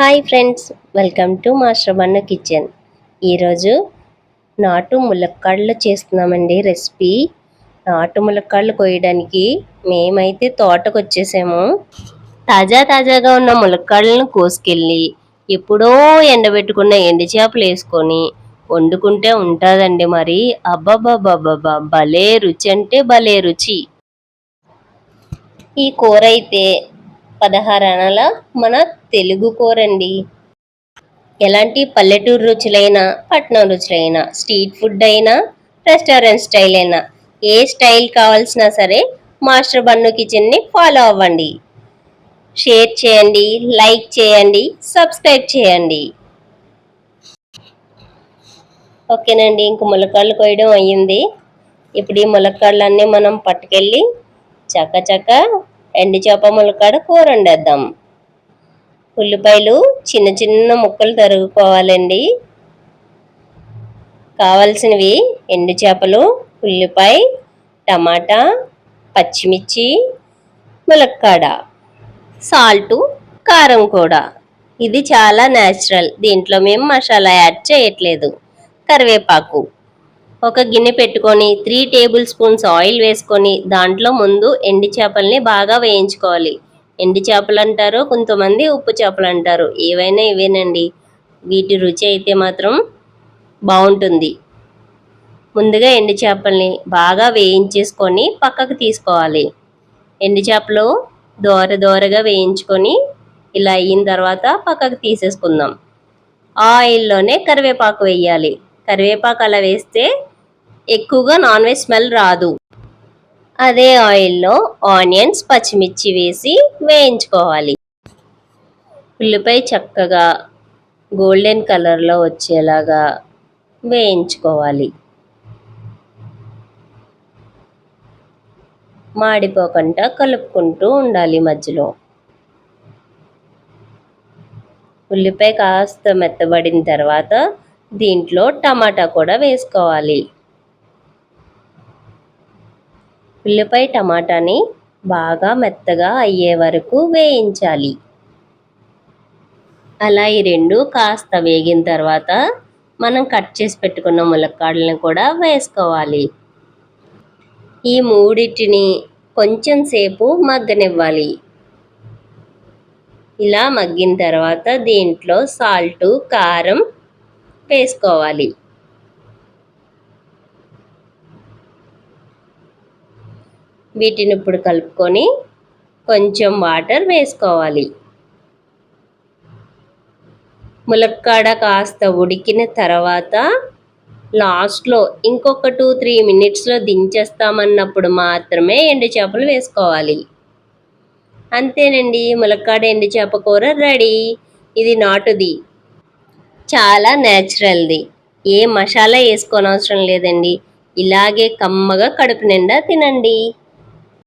Hi friends welcome to master Bunnu kitchen. ఈరోజు నాటు ములక్కాడలు చేస్తున్నామండి రెసిపీ. నాటు ములక్కాడలు కోయడానికి మేమైతే తోటకు వచ్చేసాము తాజా తాజాగా ఉన్న ములక్కాడలను కోసుకెళ్ళి ఎప్పుడో ఎండబెట్టుకున్న ఎండు చేపలు వేసుకొని వండుకుంటే ఉంటుందండి మరి. అబ్బబ్బబ్బబ్బబ్బా భలే రుచి అంటే భలే రుచి. ఈ కూర అయితే పదహారు అనల మన తెలుగు కూరండి. ఎలాంటి పల్లెటూరు రుచులైనా పట్నం రుచులైనా స్ట్రీట్ ఫుడ్ అయినా రెస్టారెంట్ స్టైల్ అయినా ఏ స్టైల్ కావాల్సినా సరే మాస్టర్ బన్ను కిచెన్ని ఫాలో అవ్వండి. షేర్ చేయండి లైక్ చేయండి సబ్స్క్రైబ్ చేయండి. ఓకేనండి ఇంక ములక్కాడలు కోయడం అయ్యింది. ఇప్పుడు ఈ ములక్కాళ్ళన్నీ మనం పట్టుకెళ్ళి చక్క చక్క ఎండు చేప ములక్కాడ కూర వండేద్దాం. ఉల్లిపాయలు చిన్న చిన్న ముక్కలు తరుగుకోవాలండి కావలసినవి ఎండు చేపలు ఉల్లిపాయ టమాటా పచ్చిమిర్చి ములక్కాడ సాల్టు కారం కూడా. ఇది చాలా న్యాచురల్ దీంట్లో మేము మసాలా యాడ్ చేయట్లేదు. కరివేపాకు. ఒక గిన్నె పెట్టుకొని త్రీ టేబుల్ స్పూన్స్ ఆయిల్ వేసుకొని దాంట్లో ముందు ఎండి చేపల్ని బాగా వేయించుకోవాలి. ఎండి చేపలు అంటారు కొంతమంది ఉప్పు చేపలు అంటారు. ఏవైనా ఇవేనండి. వీటి రుచి అయితే మాత్రం బాగుంటుంది. ముందుగా ఎండి చేపల్ని బాగా వేయించేసుకొని పక్కకు తీసుకోవాలి. ఎండి చేపలు దోర దోరగా వేయించుకొని ఇలా అయిన తర్వాత పక్కకు తీసేసుకుందాం. ఆయిల్లోనే కరివేపాకు వేయాలి. కరివేపాకు అలా వేస్తే ఎక్కువగా నాన్ వెజ్ స్మెల్ రాదు. అదే ఆయిల్లో ఆనియన్స్ పచ్చిమిర్చి వేసి వేయించుకోవాలి. ఉల్లిపాయ చక్కగా గోల్డెన్ కలర్లో వచ్చేలాగా వేయించుకోవాలి. మాడిపోకుండా కలుపుకుంటూ ఉండాలి మధ్యలో. ఉల్లిపాయ కాస్త మెత్తబడిన తర్వాత దీంట్లో టమాటా కూడా వేసుకోవాలి. ఉల్లిపాయ టమాటాని బాగా మెత్తగా అయ్యే వరకు వేయించాలి. అలా ఈ రెండు కాస్త వేగిన తర్వాత మనం కట్ చేసి పెట్టుకున్న ములక్కాడలను కూడా వేసుకోవాలి. ఈ మూడింటిని కొంచెం సేపు మగ్గనివ్వాలి. ఇలా మగ్గిన తర్వాత దీంట్లో సాల్టు కారం వేసుకోవాలి. వీటిని ఇప్పుడు కలుపుకొని కొంచెం వాటర్ వేసుకోవాలి. ములక్కాడ కాస్త ఉడికిన తర్వాత లాస్ట్లో ఇంకొక టూ త్రీ మినిట్స్లో దించేస్తామన్నప్పుడు మాత్రమే ఎండు చేపలు వేసుకోవాలి. అంతేనండి ములక్కాడ ఎండు చేప కూర రెడీ. ఇది నాటుది. చాలా న్యాచురల్ది ఏ మసాలా వేసుకోనవసరం లేదండి. ఇలాగే కమ్మగా కడుపు నిండా తినండి.